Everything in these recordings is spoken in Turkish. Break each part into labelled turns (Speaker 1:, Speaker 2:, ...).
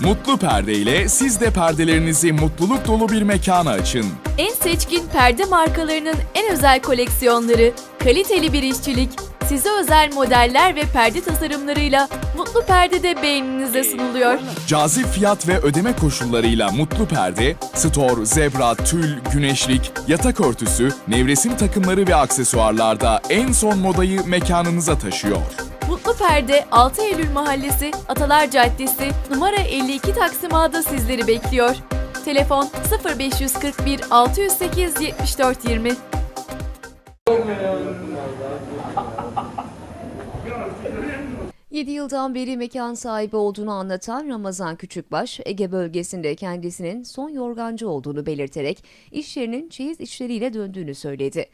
Speaker 1: Mutlu Perde ile siz de perdelerinizi mutluluk dolu bir mekana açın.
Speaker 2: En seçkin perde markalarının en özel koleksiyonları, kaliteli bir işçilik, size özel modeller ve perde tasarımlarıyla Mutlu Perde'de beğeninize sunuluyor.
Speaker 1: Cazip fiyat ve ödeme koşullarıyla Mutlu Perde, stor, zebra, tül, güneşlik, yatak örtüsü, nevresim takımları ve aksesuarlarda en son modayı mekanınıza taşıyor.
Speaker 2: Mutlu Perde 6 Eylül Mahallesi, Atalar Caddesi, numara 52 Taksim A'da sizleri bekliyor. Telefon 0541 608 74 20.
Speaker 3: Yedi yıldan beri mekan sahibi olduğunu anlatan Ramazan Küçükbaş, Ege bölgesinde kendisinin son yorgancı olduğunu belirterek iş yerinin çeyiz işleriyle döndüğünü söyledi.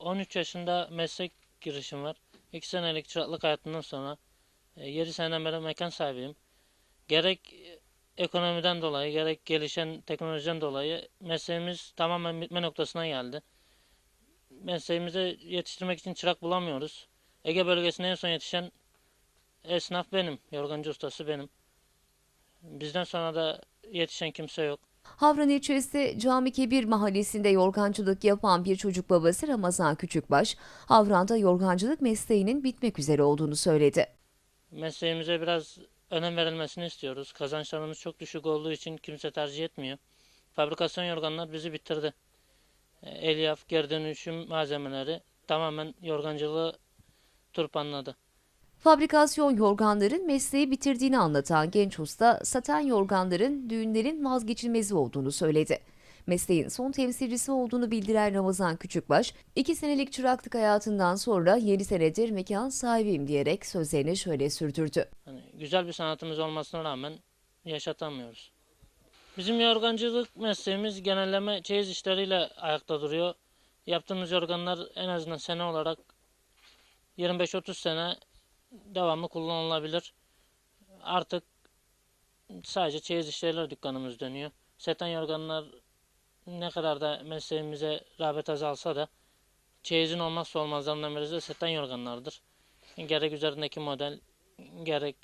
Speaker 4: 13 yaşında meslek girişim var. 2 senelik çıraklık hayatından sonra 7 seneden beri mekan sahibiyim. Gerek e, ekonomiden dolayı gerek gelişen teknolojiden dolayı mesleğimiz tamamen bitme noktasına geldi. Mesleğimize yetiştirmek için çırak bulamıyoruz. Ege bölgesine en son yetişen esnaf benim, yorgancı ustası benim. Bizden sonra da yetişen kimse yok.
Speaker 3: Havran ilçesi Cami Kebir mahallesinde yorgancılık yapan bir çocuk babası Ramazan Küçükbaş, Havran'da yorgancılık mesleğinin bitmek üzere olduğunu söyledi.
Speaker 4: Mesleğimize biraz önem verilmesini istiyoruz. Kazançlarımız çok düşük olduğu için kimse tercih etmiyor. Fabrikasyon yorganlar bizi bitirdi. E, Elyaf, geri dönüşüm malzemeleri tamamen yorgancılığı turpanladı.
Speaker 3: Fabrikasyon yorganların mesleği bitirdiğini anlatan genç usta, saten yorganların düğünlerin vazgeçilmezi olduğunu söyledi. Mesleğin son temsilcisi olduğunu bildiren Ramazan Küçükbaş, iki senelik çıraklık hayatından sonra 7 senedir mekan sahibiyim diyerek sözlerini şöyle sürdürdü.
Speaker 4: Hani güzel bir sanatımız olmasına rağmen yaşatamıyoruz. Bizim yorgancılık mesleğimiz genelleme çeyiz işleriyle ayakta duruyor. Yaptığımız yorganlar en azından sene olarak 25-30 sene devamlı kullanılabilir. Artık sadece çeyiz işleriyle dükkanımız dönüyor. Seten yorganlar ne kadar da mesleğimize rağbet azalsa da çeyizin olmazsa olmazlarından birisi de seten yorganlardır. Gerek üzerindeki model, gerek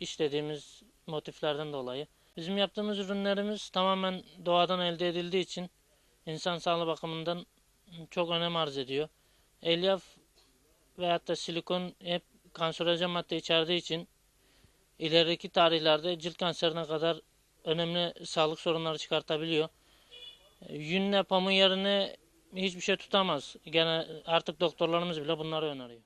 Speaker 4: işlediğimiz motiflerden dolayı. Bizim yaptığımız ürünlerimiz tamamen doğadan elde edildiği için insan sağlığı bakımından çok önem arz ediyor. Elyaf veyahut da silikon hep kanserojen madde içerdiği için ileriki tarihlerde cilt kanserine kadar önemli sağlık sorunları çıkartabiliyor. Yünle pamuğun yerine hiçbir şey tutamaz. Gene artık doktorlarımız bile bunları öneriyor.